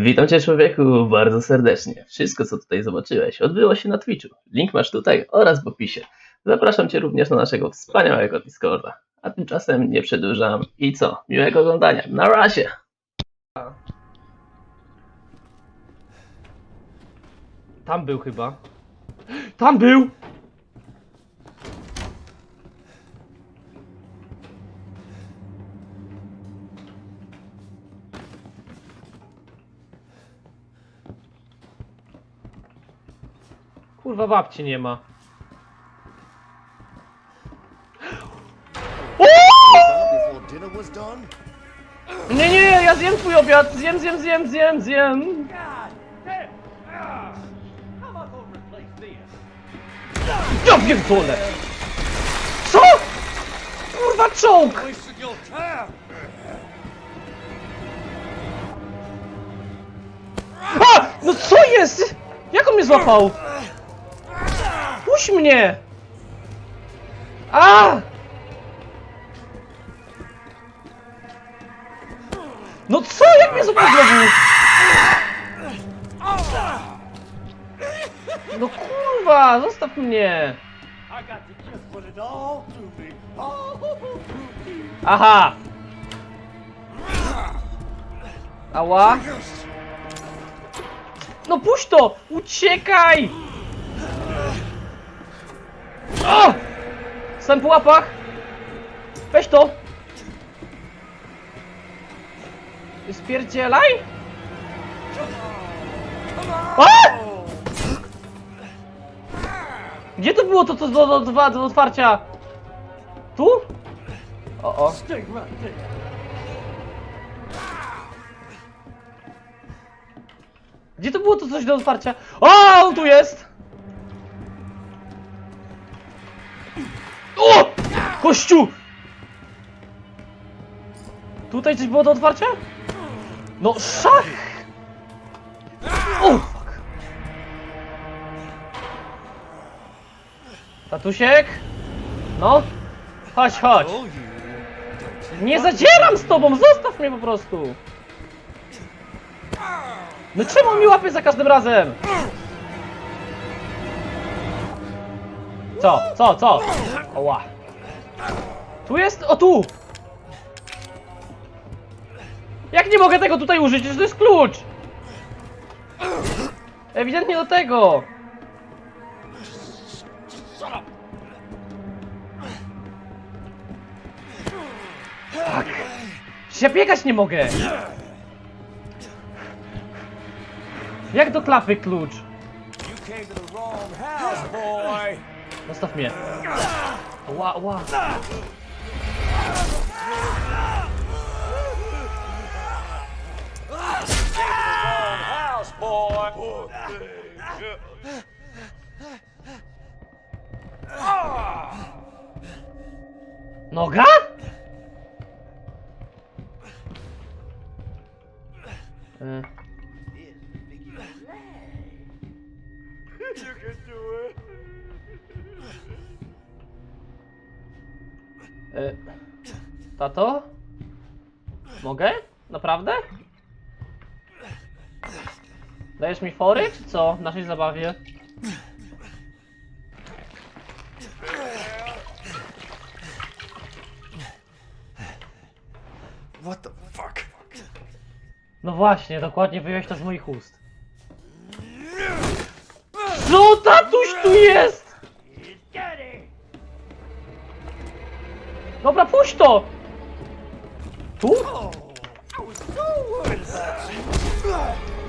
Witam Cię człowieku bardzo serdecznie. Wszystko co tutaj zobaczyłeś odbyło się na Twitchu. Link masz tutaj oraz w opisie. Zapraszam Cię również na naszego wspaniałego Discorda. A tymczasem nie przedłużam i co? Miłego oglądania. Na razie! Tam był chyba. Tam był! Kurwa babci nie ma. dinner was done? Nie, nie, ja zjem twój obiad! Zjem, zjem, zjem, zjem, zjem! Ja pierdolę! Co? Kurwa czołg! A! No co jest? Jak on mnie złapał? Puść mnie! A! No co? Jak mnie znowu? No kurwa, zostaw mnie! Aha! Ała! No puść to! Uciekaj! O! Jestem po łapach! Weź to! Spierdzielaj! A! Gdzie to było to, to do, do, do, do otwarcia? Tu? O, o. Gdzie to było to coś do otwarcia? O, tu jest! O! Kościół! Tutaj coś było do otwarcia? No, szach! O. Tatusiek? No? Chodź, chodź. Nie zadzieram z tobą, zostaw mnie po prostu! No czemu mi łapie za każdym razem? Co? Co? Co? Oła. Tu jest? O tu! Jak nie mogę tego tutaj użyć? To jest klucz! Ewidentnie do tego! Tak! Biegać nie mogę! Jak do klapy klucz? You came to the wrong house, boy. Zostaw mnie. Ła, ła. Noga? E, You can do it. E, tato? Mogę? Naprawdę? Dajesz mi fory, czy co? W naszej zabawie? What the fuck? No właśnie, dokładnie wyjąłeś to z moich ust. Co tatuś tu jest? Dobra, puść to! Tu?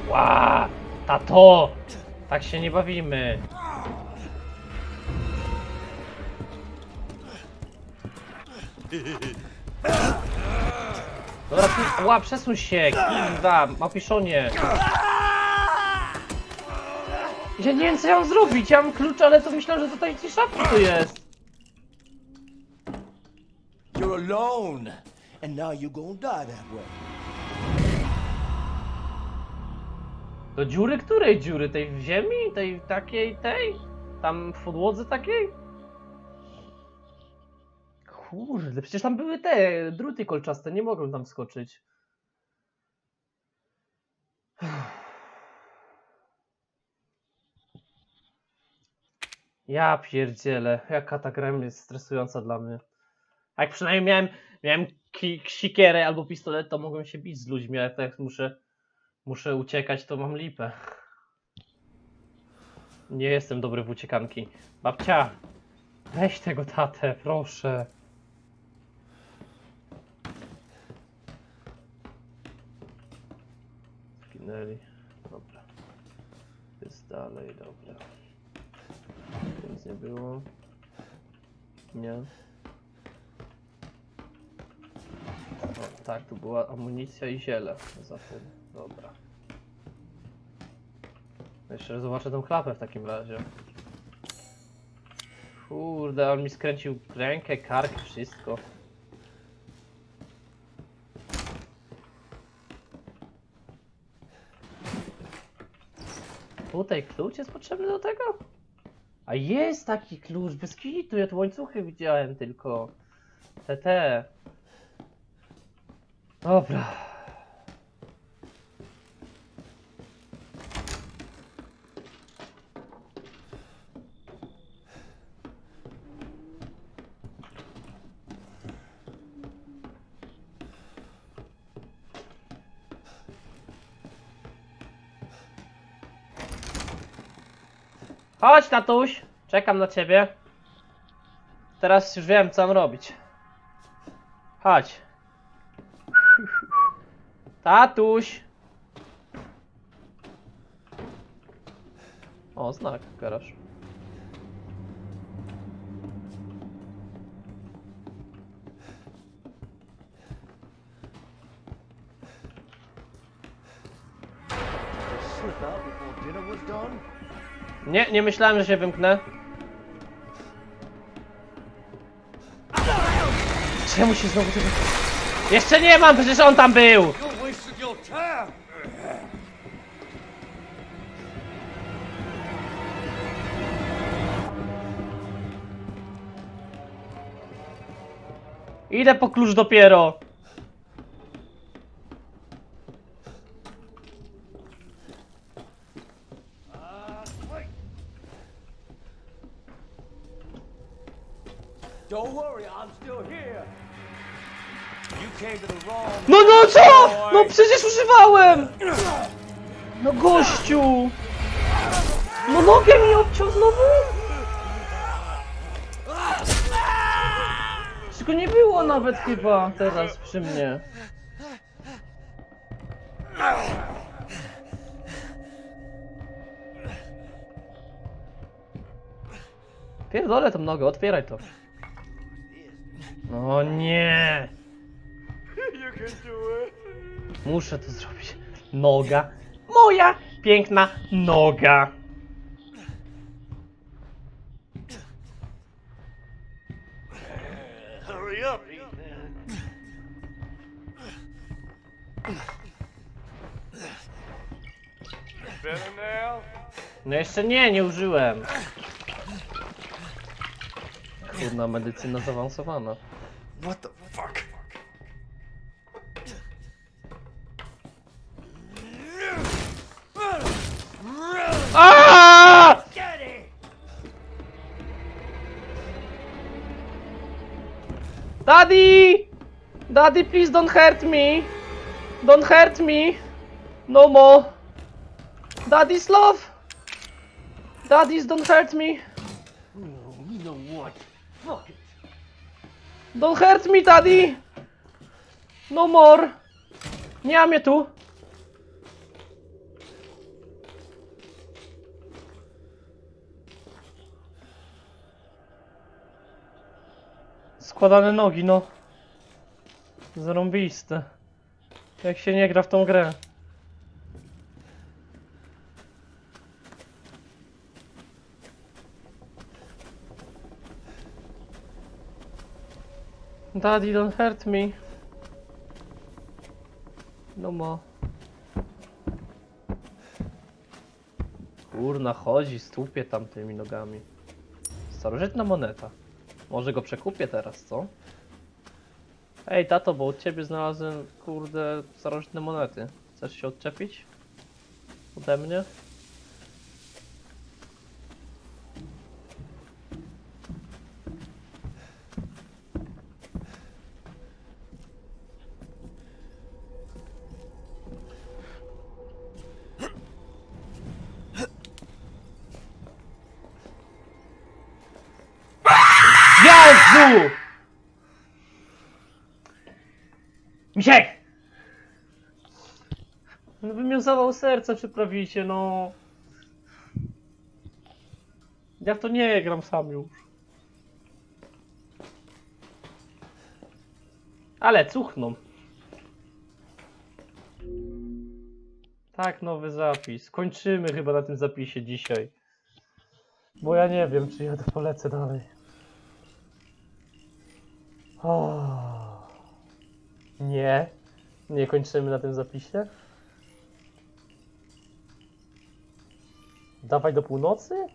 Ła, tato! Tak się nie bawimy. Dobra, tu, ła, przesuń się, kiwa, mapiszonie. Ja nie wiem co ja mam zrobić, ja mam klucz, ale to myślałem, że tutaj ci szafki tu jest. You're alone. And now you're gonna die that way. Do dziury której dziury? Tej w ziemi? Tej takiej, tej? Tam w podłodze takiej? Kurde, przecież tam były te druty kolczaste, nie mogłem tam skoczyć. Ja pierdzielę, jaka ta gra jest stresująca dla mnie. Jak przynajmniej miałem, miałem ki- sikierę albo pistolet, to mogłem się bić z ludźmi, ale jak muszę, muszę uciekać, to mam lipę. Nie jestem dobry w uciekanki. Babcia, weź tego tatę, proszę. Zginęli. Dobra. Jest dalej, dobra. Nic nie było. Nie. O, tak, tu była amunicja i ziele. Za tym. Dobra. Jeszcze zobaczę tą klapę w takim razie. Kurde, on mi skręcił rękę, kark, wszystko. Tutaj klucz jest potrzebny do tego? A jest taki klucz, bez kitu, ja tu łańcuchy widziałem tylko. Te, te. Dobra. Chodź, tatuś! Czekam na ciebie. Teraz już wiem, co mam robić. Chodź. Tatuś! O, znak, garaż. Nie, nie myślałem, że się wymknę. Czemu się znowu tego... Jeszcze nie mam, przecież on tam był! Idę po klucz dopiero. Używałem! No gościu! No nogę mi obciął znowu? Czego nie było nawet chyba teraz przy mnie. Pierdolę tą nogę, otwieraj to. No nie! You can do it. Muszę to zrobić. Noga. Moja piękna noga. No jeszcze nie, nie użyłem. Kurna, medycyna zaawansowana. What the fuck? Daddy! Daddy, please don't hurt me! Don't hurt me! No more! Daddy's love! Daddy's don't hurt me! You know what? Fuck it. Don't hurt me, daddy! No more! Nie ma mnie tu! Składane nogi, no. Zarąbiste. Jak się nie gra w tą grę. Daddy, don't hurt me. No mo. Kurna, chodzi, stupie tam tymi nogami. Starożytna moneta. Może go przekupię teraz, co? Ej, tato, bo od ciebie znalazłem, kurde, starożytne monety. Chcesz się odczepić? ode mnie. Zawał serce przyprawicie, no. Ja w to nie gram sam już. Ale cuchną. Tak, nowy zapis. Kończymy chyba na tym zapisie dzisiaj. Bo ja nie wiem, czy ja to polecę dalej. O. Nie. Nie kończymy na tym zapisie. Dawaj do północy?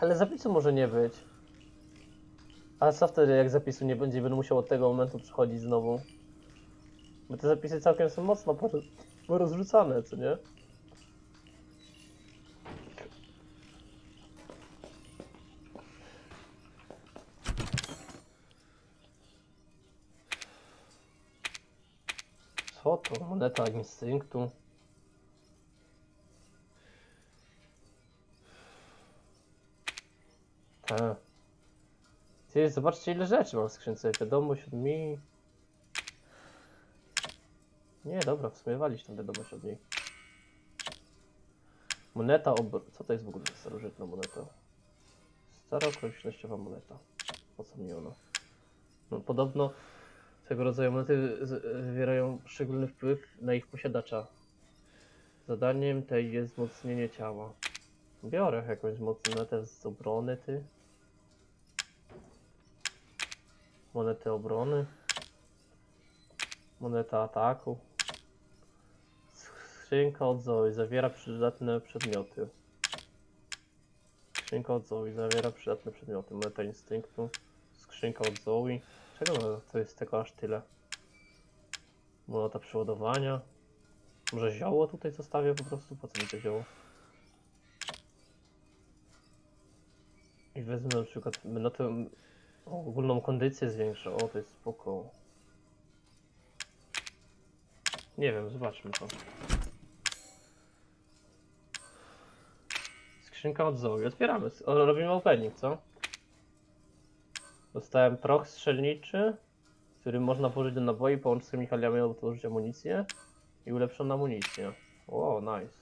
Ale zapisu może nie być. A co wtedy, jak zapisu nie będzie, będę musiał od tego momentu przychodzić znowu? Bo te zapisy całkiem są mocno porozrzucane, co nie? Co to? Moneta instynktu. Tak. Ty, zobaczcie ile rzeczy mam w skrzynce. Wiadomość od mi. Nie, dobra, w sumie walić tą wiadomość od niej. Moneta obr... Co to jest w ogóle za starożytna moneta? Stara okolicznościowa moneta. Po co mi ona? No podobno tego rodzaju monety zawierają szczególny wpływ na ich posiadacza. Zadaniem tej jest wzmocnienie ciała. Biorę jakąś monetę z obrony, ty. Monetę obrony. Moneta ataku. Skrzynka od Zoe zawiera przydatne przedmioty. Skrzynka od Zoe zawiera przydatne przedmioty. Moneta instynktu. Skrzynka od Zoe. Czego to jest tego aż tyle? Moneta przeładowania. Może zioło tutaj zostawię po prostu? Po co mi to zioło? I wezmę na przykład o, ogólną kondycję zwiększa. O, to jest spoko. Nie wiem, zobaczmy to. Skrzynka od Zoe. Otwieramy. O, robimy opening, co? Dostałem proch strzelniczy, który można położyć do naboi, połączyć z chemikaliami, aby tworzyć amunicję i ulepszoną amunicję. Wow, nice.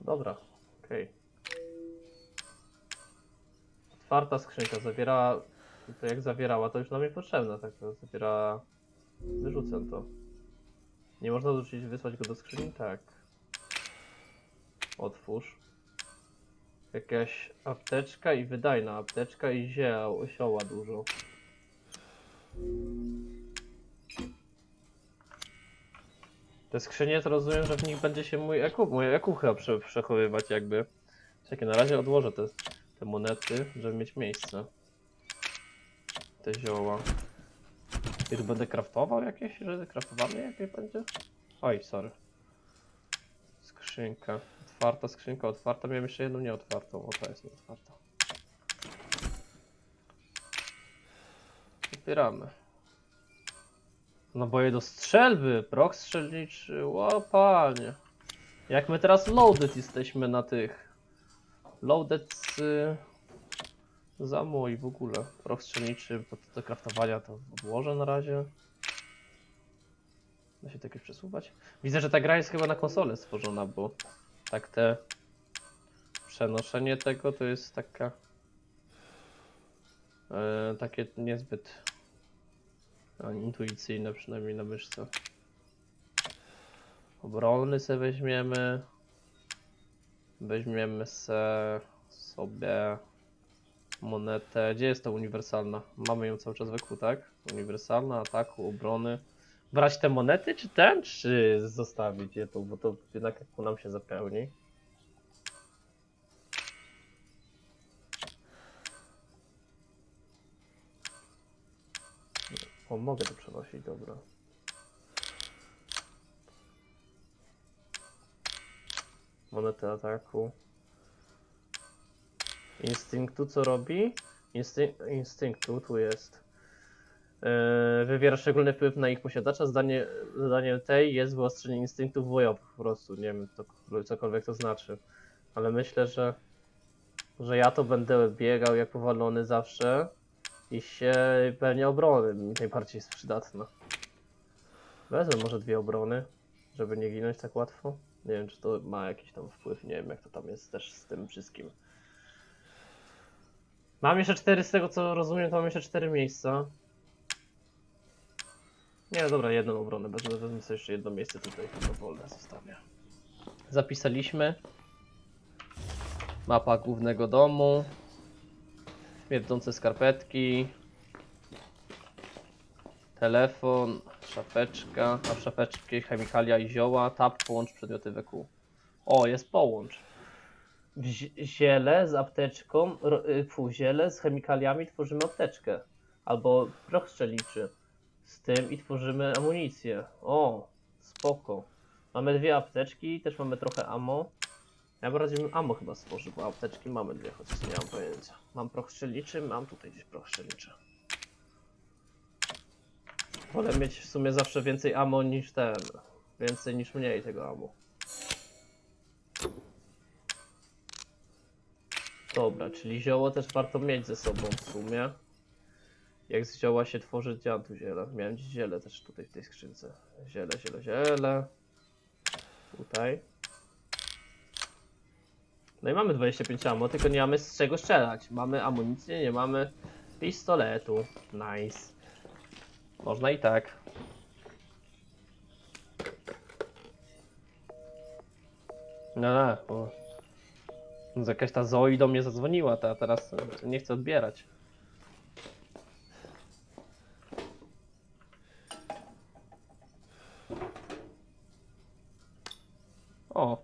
Dobra, okej. Otwarta skrzynka zawiera. To jak zawierała, to już nam nie potrzebne, tak to zawiera. Wyrzucę to. Nie można dorzucić, wysłać go do skrzyni? Tak. Otwórz. Jakaś apteczka i wydajna apteczka i zioł, zioła dużo. Te skrzynie to rozumiem, że w nich będzie się mój EQ, moje EQ chyba prze, przechowywać jakby. Czekaj, na razie odłożę te, te monety, żeby mieć miejsce. Te zioła. I tu będę craftował jakieś, że craftowanie jakieś będzie? Oj, sorry. Skrzynka. Otwarta skrzynka, otwarta. Miałem jeszcze jedną nieotwartą. O, ta jest nieotwarta. Otwieramy. Naboje do strzelby. Prok strzelniczy. Ło, panie. Jak my teraz loaded jesteśmy na tych. Loaded z... Za mój w ogóle. Prok strzelniczy, bo do kraftowania to odłożę na razie. Da się to przesuwać? Widzę, że ta gra jest chyba na konsolę stworzona, bo tak te przenoszenie tego to jest taka e, takie niezbyt e, intuicyjne przynajmniej na myszce. Obrony se weźmiemy. Weźmiemy se sobie monetę. Gdzie jest ta uniwersalna? Mamy ją cały czas we kół, tak? Uniwersalna, ataku, obrony. Brać te monety, czy ten, czy zostawić je tu, bo to jednak nam się zapełni. O, mogę to przenosić, dobra. Monetę ataku. Instynktu co robi? Instyn instynktu tu jest. Yy, wywiera szczególny wpływ na ich posiadacza. Zdanie, zadaniem tej jest wyostrzenie instynktów bojowych po prostu. Nie wiem, to, cokolwiek to znaczy. Ale myślę, że, że ja to będę biegał jak powalony zawsze. I się pewnie obrony najbardziej jest przydatna. Wezmę może dwie obrony, żeby nie ginąć tak łatwo. Nie wiem, czy to ma jakiś tam wpływ, nie wiem jak to tam jest też z tym wszystkim. Mam jeszcze cztery, z tego co rozumiem, to mam jeszcze cztery miejsca. Nie, dobra, jedną obronę, wezmę, wezmę sobie jeszcze jedno miejsce tutaj, chyba wolne zostawię. Zapisaliśmy. Mapa głównego domu. Śmierdzące skarpetki. Telefon, szafeczka, a w szafeczce chemikalia i zioła. Tap, połącz przedmioty WQ. O, jest połącz. Ziele z apteczką, y, fu, ziele z chemikaliami tworzymy apteczkę. Albo proch strzelniczy. Z tym i tworzymy amunicję. O, spoko. Mamy dwie apteczki, też mamy trochę ammo. Ja bardziej bym ammo chyba stworzył, bo apteczki mamy dwie, chociaż nie mam pojęcia. Mam proch strzelniczy, mam tutaj gdzieś proch strzelniczy. Wolę mieć w sumie zawsze więcej ammo niż ten. Więcej niż mniej tego ammo. Dobra, czyli zioło też warto mieć ze sobą w sumie. Jak z zioła się tworzy dziadu ziele. Miałem ziele też tutaj w tej skrzynce. Ziele, ziele, ziele. Tutaj. No i mamy 25 ammo, tylko nie mamy z czego strzelać. Mamy amunicję, nie mamy pistoletu. Nice. Można i tak. No, no, no, jakaś ta Zoe do mnie zadzwoniła, ta teraz nie chce odbierać. O.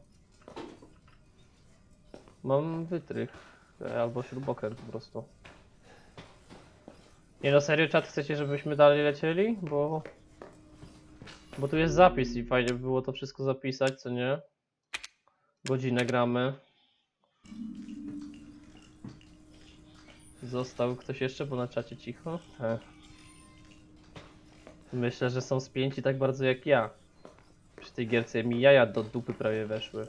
Mam wytrych. e, Albo śrubokręt po prostu. Nie no serio czat chcecie żebyśmy dalej lecieli? Bo... Bo tu jest zapis i fajnie by było to wszystko zapisać, co nie? Godzinę gramy. Został ktoś jeszcze, bo na czacie cicho? E. Myślę, że są spięci tak bardzo jak ja. Przy tej gierce mi jaja do dupy prawie weszły.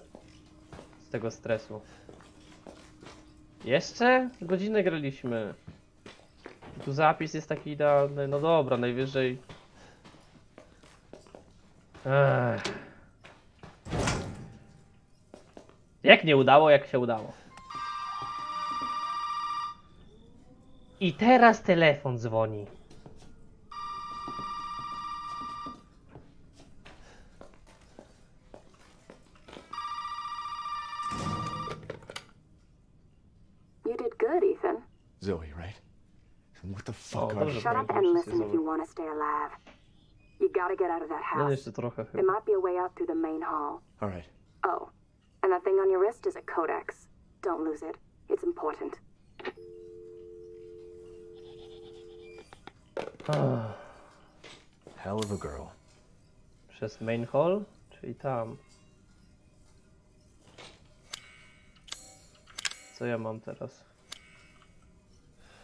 Z tego stresu. Jeszcze? Godzinę graliśmy. Tu zapis jest taki idealny. No dobra, najwyżej. Ech. Jak nie udało, jak się udało. I teraz telefon dzwoni. Listen if you want to stay alive. You gotta get out of that house. There might be a way out through the main hall. All right. Oh, and that thing on your wrist is a codex. Don't lose it. It's important. Ach, Hell of a girl. Przez main hall? Czyli tam. Co ja mam teraz?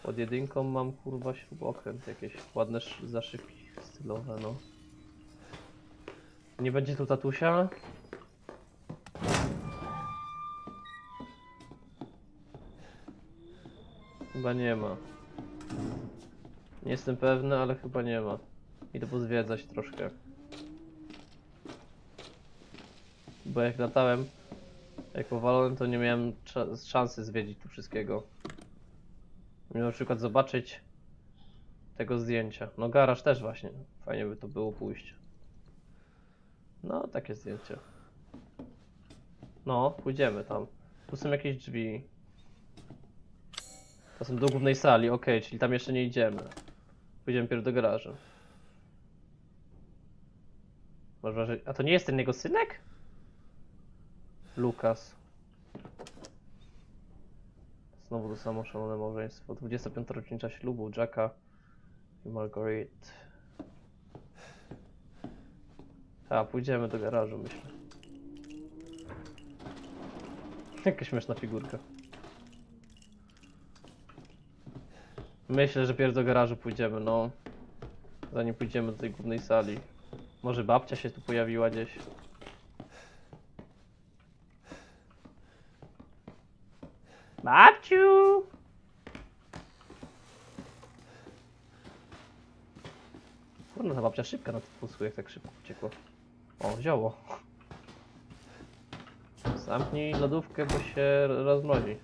Pod jedynką mam kurwa śrubokręt, jakieś ładne sz- zaszypki stylowe, no. Nie będzie tu tatusia? Chyba nie ma. Nie jestem pewny, ale chyba nie ma. Idę pozwiedzać troszkę. Bo jak latałem, jak powalony, to nie miałem szansy zwiedzić tu wszystkiego. Na przykład zobaczyć tego zdjęcia. No garaż też właśnie. Fajnie by to było pójść. No, takie zdjęcie. No, pójdziemy tam. Tu są jakieś drzwi. To są do głównej sali, okej, czyli tam jeszcze nie idziemy. Pójdziemy pierw do garażu. Masz. A to nie jest ten jego synek? Lukas. Znowu to samo szalone małżeństwo. 25 rocznica ślubu Jacka i Marguerite. A, pójdziemy do garażu, myślę. Jaka śmieszna figurka. Myślę, że pierw do garażu pójdziemy, no. Zanim pójdziemy do tej głównej sali. Może babcia się tu pojawiła gdzieś. Babciu! Kurna, ta babcia szybka na tym wózku, jak tak szybko uciekło. O, zioło. Zamknij lodówkę, bo się rozmrozi.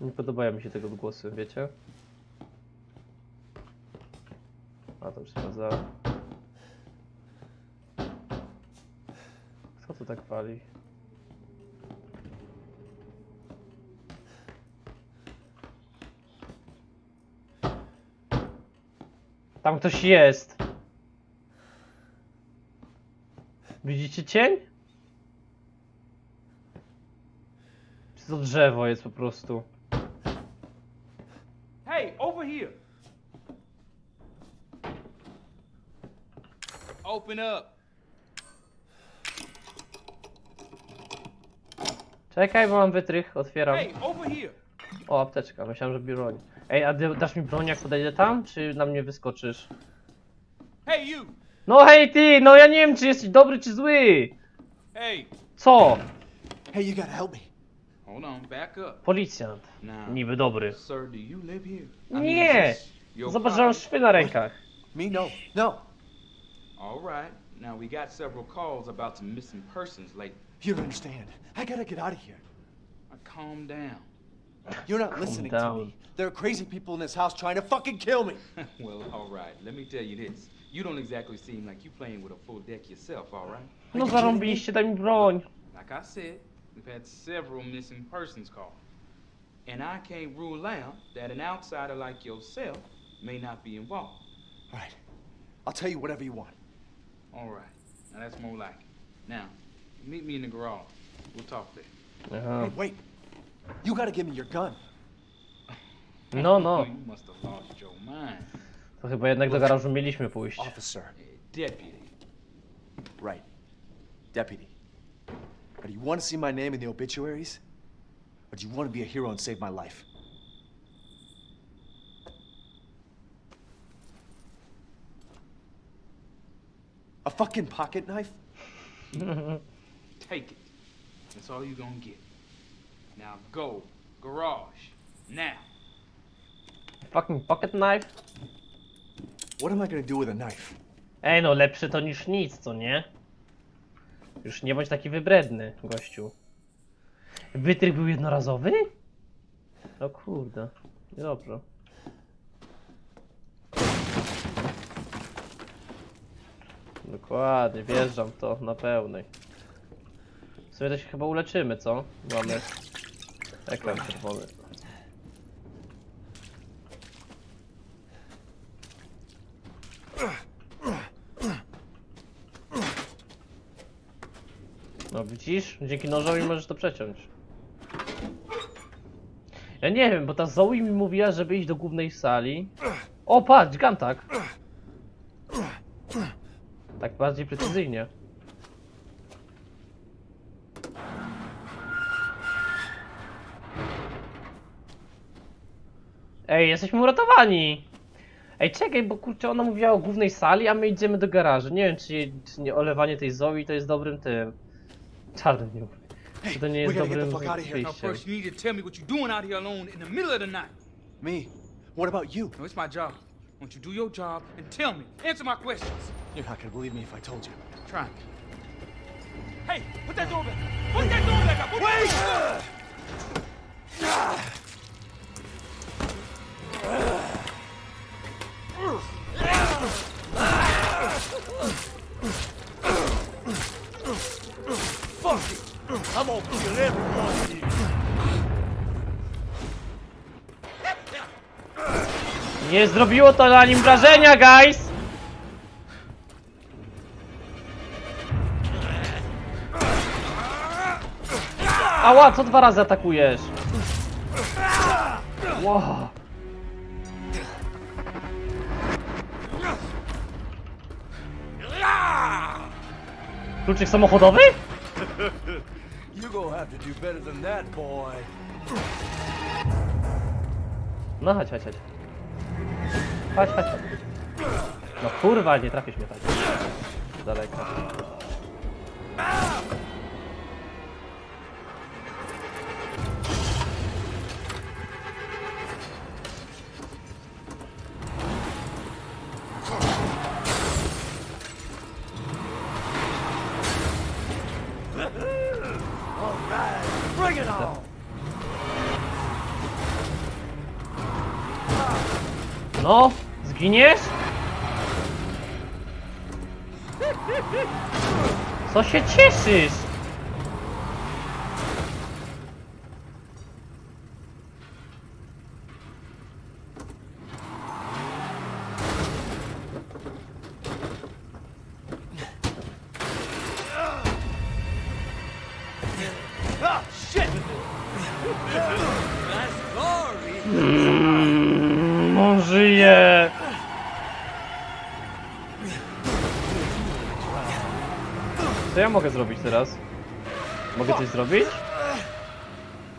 Nie podobają mi się tego odgłosy, wiecie? A to już sprawdzałem. Kto to tak pali? Tam ktoś jest! Widzicie cień? Czy to drzewo jest po prostu? Hey, over here. Open up. Czekaj, bo mam wytrych, otwieram. Hey, over here. O, apteczka, myślałem, że broń. Ej, a ty dasz mi broń jak podejdę tam, czy na mnie wyskoczysz? Hey, you. No hej ty, no ja nie wiem, czy jesteś dobry, czy zły! Hey. Co? Hey, you gotta help me. Hold on, back up. Policjant. Now, Niby dobry. sir, do you live here? I mean, Nie! is this your Zobacz, że mam property? szwy na rękach. Me? No. No. All right. Now we got several calls about some missing persons lately. You don't understand. I gotta get out of here. Now, calm down. You're not listening to down. me. There are crazy people in this house trying to fucking kill me. well, all right. Let me tell you this. You don't exactly seem like you playing with a full deck yourself, all right? No zarąbiliście, daj mi broń. Like I said, we've had several missing persons calls. And I can't rule out that an outsider like yourself may not be involved. All right. I'll tell you whatever you want. All right. Now that's more like it. Now, meet me in the garage. We'll talk there. Aha. Hey, wait. You gotta give me your gun. No, no. You must have lost your mind. To chyba jednak do garażu mieliśmy pójść. Officer. Deputy. Right. Deputy. Now, do you want to see my name in the obituaries? Or do you want to be a hero and save my life? A fucking pocket knife? Take it. That's all you're gonna get. Now go. Garage. Now. Fucking pocket knife? What am I gonna do with a knife? Ej no, lepszy to niż nic, co nie? Już nie bądź taki wybredny, gościu. Wytrych był jednorazowy? No kurde, dobrze. Dokładnie, wjeżdżam to na pełnej. W sumie to się chyba uleczymy, co? Mamy ekran czerwony. No widzisz? Dzięki nożowi możesz to przeciąć. Ja nie wiem, bo ta Zoe mi mówiła, żeby iść do głównej sali. O, patrz, Gantak. Tak bardziej precyzyjnie. Ej, jesteśmy uratowani! Ej, czekaj, bo kurczę, ona mówiła o głównej sali, a my idziemy do garażu. Nie wiem, czy, czy nie olewanie tej Zoe to jest dobrym tym... Czarnym nie mówię. Czy to nie jest dobrym wyjściem? first, you need to tell me what you're doing out here alone in the middle of the night. Me? What about you? No, it's my job. Won't you do your job and tell me? Answer my questions. You're not gonna believe me if I told you. Try me. Hey, put that door back. Put that door back up. Put Wait! Nie zrobiło to na nim wrażenia, guys! Ała, co dwa razy atakujesz? Wow. Kluczyk samochodowy? You gonna have to do better than that, boy. No chodź, chodź, chodź. Chodź, chodź, chodź. No kurwa, nie trafisz mnie tak. Z No, zginiesz? Co się cieszysz? Mogę zrobić teraz? Mogę coś zrobić?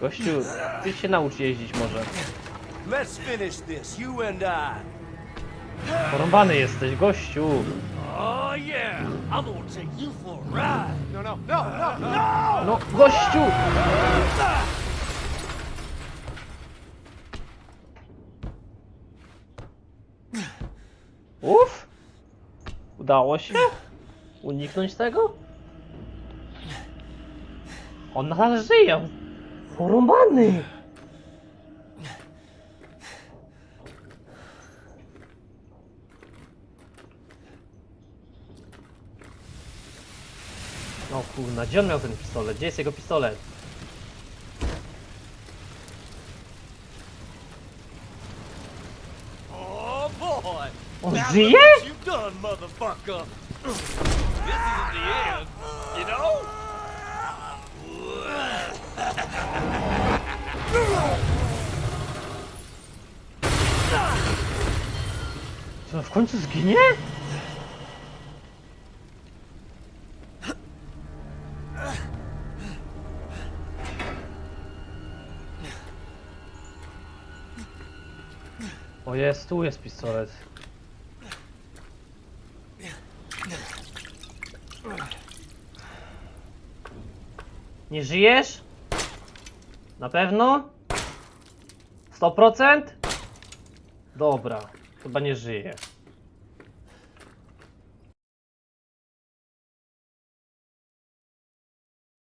Gościu, ty się naucz jeździć może. Let's finish this, you and I. Porąbany jesteś, gościu. Oh yeah, I'm gonna take you for a ride. No, no, no, no, no! No, gościu! Uff! Udało się uniknąć tego? On nadal żyje! Porąbany! No kurna, gdzie on miał ten pistolet? Gdzie jest jego pistolet? Oh boy! On Now żyje? what done, motherfucker! This isn't the end, you know? Co, w końcu zginie? O jest, tu jest pistolet. Nie żyjesz? Na pewno? 100%? Dobra, chyba nie żyje.